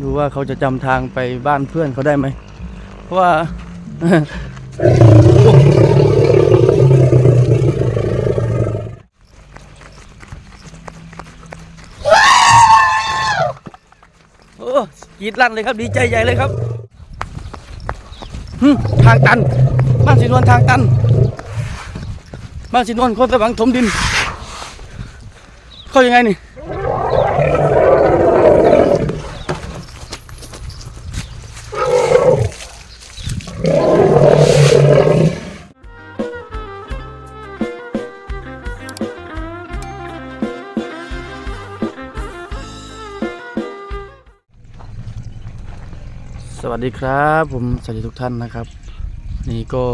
ดูว่าเขาจะจำทางไปบ้านเพื่อนเขาได้ไหม เพราะว่า โอ้กรีดลั่นเลยครับ ดีใจใหญ่เลยครับหึทางตัน บ้านสีนวลทางตัน บ้านสีนวลโคนสว่างถมดิน เข้ายังไงนี่ สวัสดีครับ ผมสวัสดีทุกท่านนะครับ นี่ก็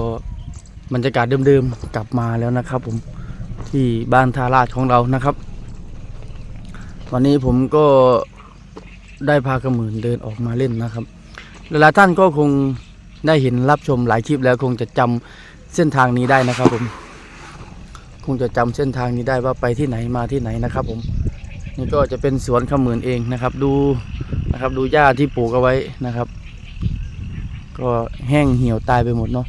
บรรยากาศเดิมๆกลับมาแล้วนะครับ ผมที่บ้านทาราชของเรานะครับ วันนี้ผมก็ได้พากระหมื่นเดินออกมาเล่นนะครับหลายๆท่านก็คงได้เห็นรับชมหลายคลิปแล้วคงจะจำเส้นทางนี้ได้นะครับผม คงจะจำเส้นทางนี้ได้ว่าไปที่ไหนมาที่ไหนนะครับ ผม นี่ก็จะเป็นสวนขมื่นเองนะครับ ดูนะครับ ดูหญ้าที่ปลูกเอาไว้นะครับ ก็แห้งเหี่ยวตายไปหมดเนาะ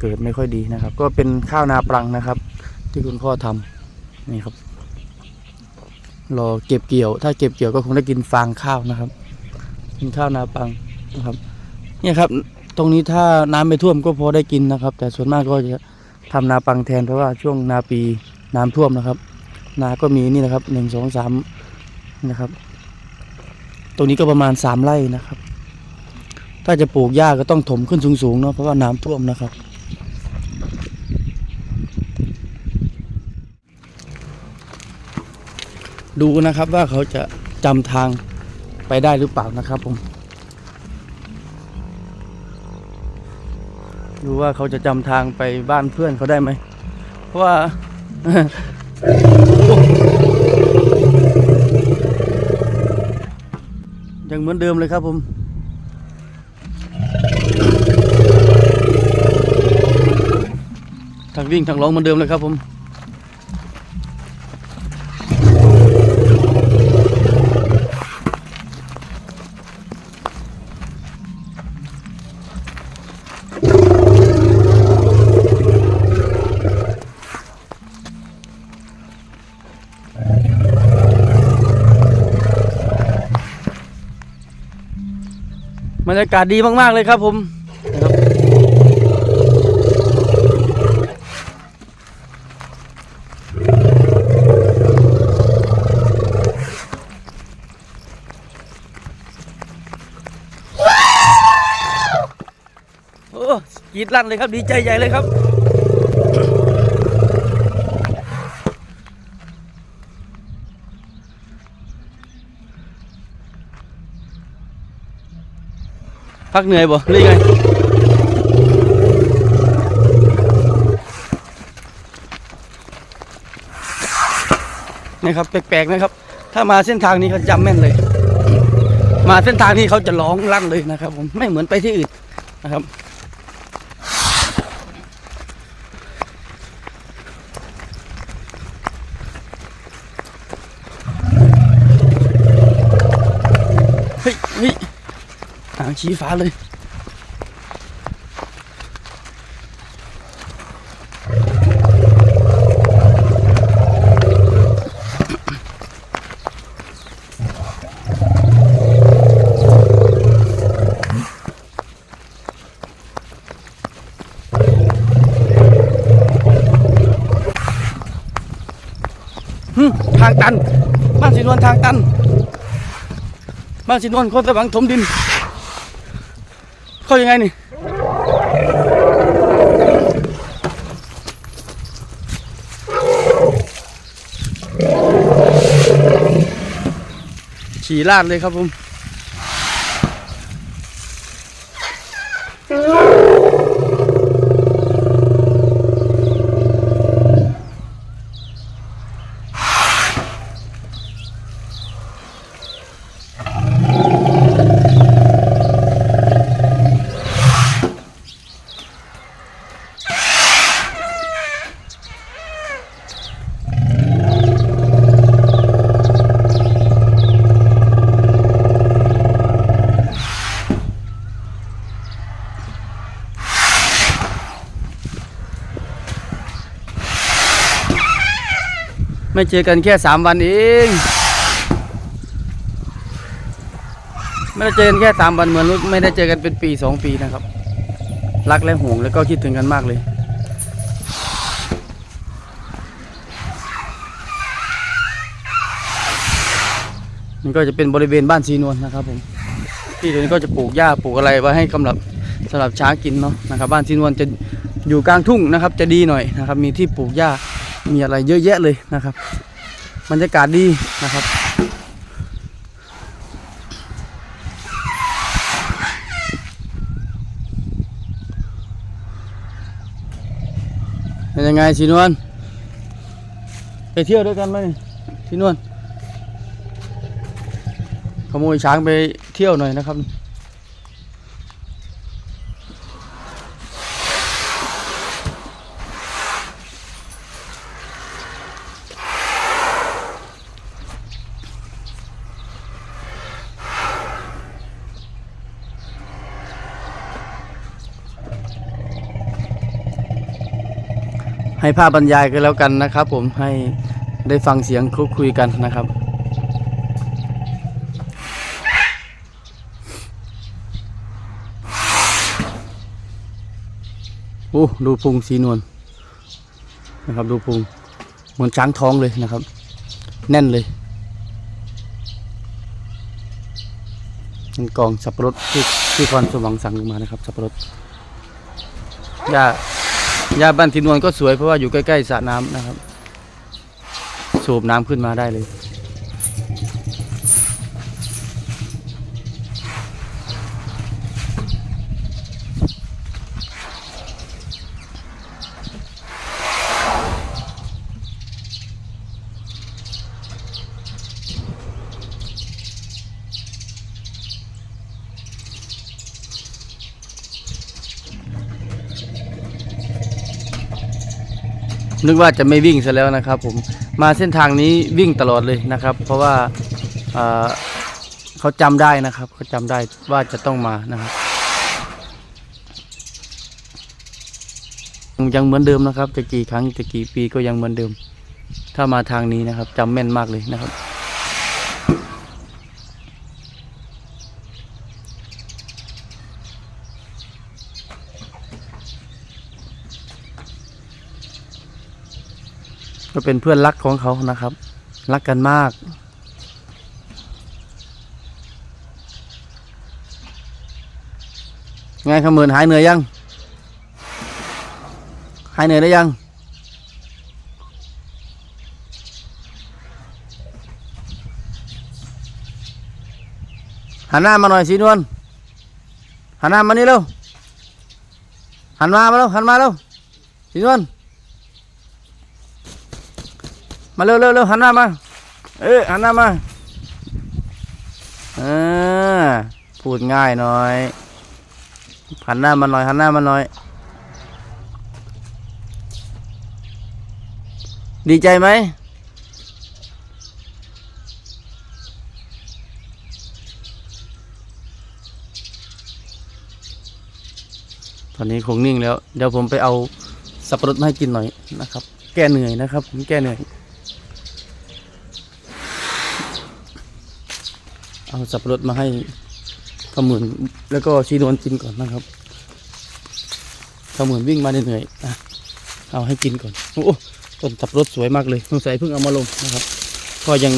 เกิดไม่ค่อยดีนะครับ ก็เป็นข้าวนาปรังนะครับ ที่คุณพ่อทำนี่ครับ รอเก็บเกี่ยว ถ้าเก็บเกี่ยวก็คงได้กินฟางข้าวนะครับ กินข้าวนาปรังนะครับ เนี่ยครับ ตรงนี้ถ้าน้ำไม่ท่วมก็พอได้กินนะครับ แต่ส่วนมากก็จะทำนาปังแทนเพราะว่าช่วงนาปีน้ำท่วมนะครับ นาก็มีนี่นะครับหนึ่งสองสามนะครับ ตรงนี้ก็ประมาณสามไร่นะครับ ถ้าจะปลูกหญ้าก็ต้องถมขึ้นสูงๆเนาะเพราะว่าน้ำท่วมนะครับ ดูนะครับว่าเขาจะจำทางไปได้หรือเปล่านะครับผม ดูว่าเขาจะจำทางไปบ้านเพื่อนเขาได้ไหม เพราะว่ายังเหมือนเดิมเลยครับผม ทางวิ่งทางร้องเหมือนเดิมเลยครับผมบรรยากาศดีมาก ๆ เลยครับผมนะครับโอ้กรีดลั่นเลยครับดีใจใหญ่เลยครับ พักเหนื่อยบ่หรือยังไงนี่ครับแปลกๆนะครับ ถ้ามาเส้นทางนี้เขาจำแม่นเลย มาเส้นทางนี้เขาจะร้องลั่นเลยนะครับ ผมไม่เหมือนไปที่อื่นนะครับ เฮ้ยเฮ้ยหางชี้ฟ้าเลยหึทางตัน บ้านสีนวลทางตัน บ้านสีนวลคนสว่างถมดิน เข้ายังไงนี่ฉี่ลาดเลยครับผม ไม่เจอกันแค่สามวันเองไม่ได้เจอกันแค่สามวันเหมือนไม่ได้เจอกันเป็นปีสองปีนะครับ รักและห่วงแล้วก็คิดถึงกันมากเลยนี่ก็จะเป็นบริเวณบ้านสีนวลนะครับผมที่ตรงนี้ก็จะปลูกหญ้าปลูกอะไรไว้ให้กำหรับสำหรับช้างกินเนาะนะครับ บ้านสีนวลจะอยู่กลางทุ่งนะครับ จะดีหน่อยนะครับ มีที่ปลูกหญ้า มีอะไรเยอะแยะเลยนะครับบรรยากาศดีนะครับ เป็นยังไงสีนวลไปเที่ยวด้วยกันไหมนี่สีนวลขโมยช้างไปเที่ยวหน่อยนะครับ ให้ภาพบรรยายกันแล้วกันนะครับ ผมให้ได้ฟังเสียงคุยคุยกันนะครับโอ้ดูพุงสีนวลนะครับ ดูพุงเหมือนช้างท้องเลยนะครับ แน่นเลยเป็นกองสับปะรดที่ที่พรสมหวังสั่งลงมานะครับ สับปะรดหญ้า หญ้าบ้านทินวนก็สวยเพราะว่าอยู่ใกล้ๆสระน้ำนะครับ สูบน้ำขึ้นมาได้เลย นึกว่าจะไม่วิ่งซะแล้วนะครับ ผมมาเส้นทางนี้วิ่งตลอดเลยนะครับ เพราะว่าเอ่อเขาจำได้นะครับเขาจำได้ว่าจะต้องมานะครับยังเหมือนเดิมนะครับจะกี่ครั้งจะกี่ปีก็ยังเหมือนเดิม ถ้ามาทางนี้นะครับจำแม่นมากเลยนะครับ ก็เป็นเพื่อนรักของเขานะครับ รักกันมาก ไงขมือนหายเหนื่อยยัง หายเหนื่อยได้ยัง หันหน้ามาหน่อยสีนวลหันหน้ามานี่เร็วหันมามาเร็วหันมาเร็วสีนวล มาเร็วเร็วเร็วหันหน้ามา เอ้หันหน้ามาเออพูดง่ายหน่อยหันหน้ามาหน่อยหันหน้ามาหน่อย ดีใจไหมตอนนี้คงนิ่งแล้ว เดี๋ยวผมไปเอาสับปะรดมาให้กินหน่อยนะครับ แก้เหนื่อยนะครับ ผมแก้เหนื่อย เอาสับปะรดมาให้ขมือนแล้วก็ชีนวนกินก่อนนะครับขมือนวิ่งมาเหนื่อยๆอะเอาให้กินก่อนโอ้ต้นสับปะรดสวยมากเลยสงสัยเพิ่งเอามาลงนะครับ ก็ยัง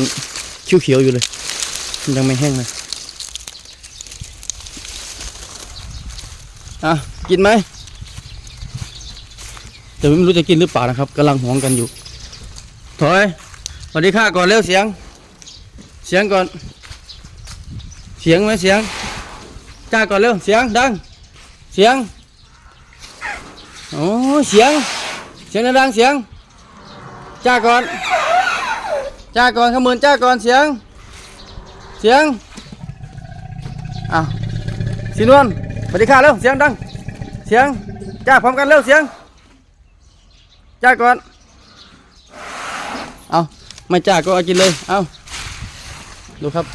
เขียวๆอยู่เลยยังไม่แห้งเลยอะกินไหมแต่ไม่รู้จะกินหรือเปล่านะครับกำลังหวงกันอยู่ถอยสวัสดีค่ะก่อนเร็วเสียง เสียงก่อน เสียงไหมเสียง จ้าก่อนเร็ว เสียงดัง เสียง โอ้เสียง เสียงดังเสียง จ้าก่อน จ้าก่อนขมือนจ้าก่อนเสียง เสียง อ้าวสีนวลสวัสดีค่ะเร็ว เสียงดัง เสียง จ้าพร้อมกันเร็วเสียง จ้าก่อน เอาไม่จ้าก็เอากินเลย เอาดูครับ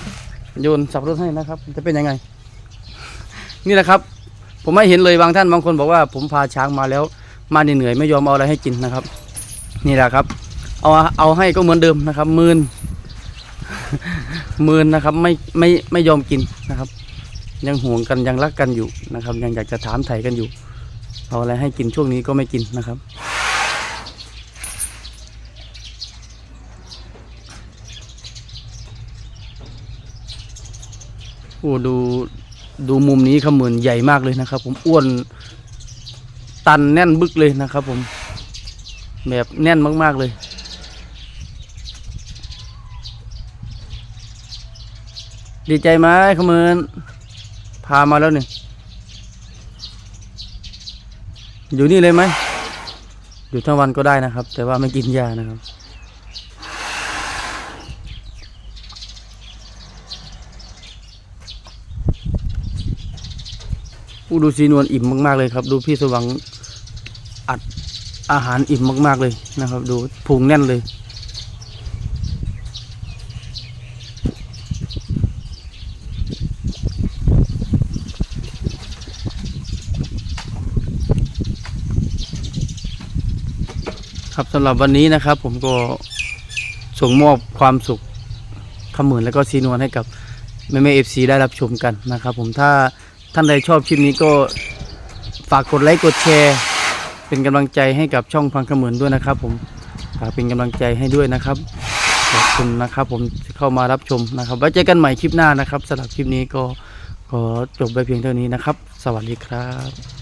โยนสับรถให้นะครับ จะเป็นยังไง นี่แหละครับ ผมไม่เห็นเลยบางท่านบางคนบอกว่า ผมพาช้างมาแล้ว มาเหนื่อยๆไม่ยอมเอาอะไรให้กินนะครับ นี่แหละครับ เอาเอาให้ก็เหมือนเดิมนะครับมืนมืนนะครับไม่ไม่ไม่ยอมกินนะครับ ยังห่วงกันยังรักกันอยู่นะครับ ยังอยากจะถามไถ่กันอยู่ เอาอะไรให้กินช่วงนี้ก็ไม่กินนะครับ โอ้ดูดูมุมนี้ขมือนใหญ่มากเลยนะครับ ผมอ้วนตันแน่นบึกเลยนะครับ ผมแบบแน่นมาก ๆ เลยดีใจไหมขมือนพามาแล้วเนี่ยอยู่นี่เลยไหมอยู่ทั้งวันก็ได้นะครับ แต่ว่าไม่กินยานะครับ ดูสีนวลอิ่มมากๆเลยครับ ดูพี่สวังอัดอาหารอิ่มมาก ๆเลยนะครับ ดูพุงแน่นเลยครับสำหรับวันนี้นะครับ ผมก็ส่งมอบความสุขขมื่นแล้วก็ซีนวลให้กับแม่แม่เอฟซีได้รับชมกันนะครับ ผมถ้า ท่านใดชอบคลิปนี้ก็ฝากกดไลค์กดแชร์ เป็นกำลังใจให้กับช่องพังขมือนด้วยนะครับ ผมฝากเป็นกำลังใจให้ด้วยนะครับขอบคุณนะครับ ผมที่เข้ามารับชมนะครับไว้เจอกันใหม่คลิปหน้านะครับสำหรับคลิปนี้ก็ขอจบไปเพียงเท่านี้นะครับ สวัสดีครับ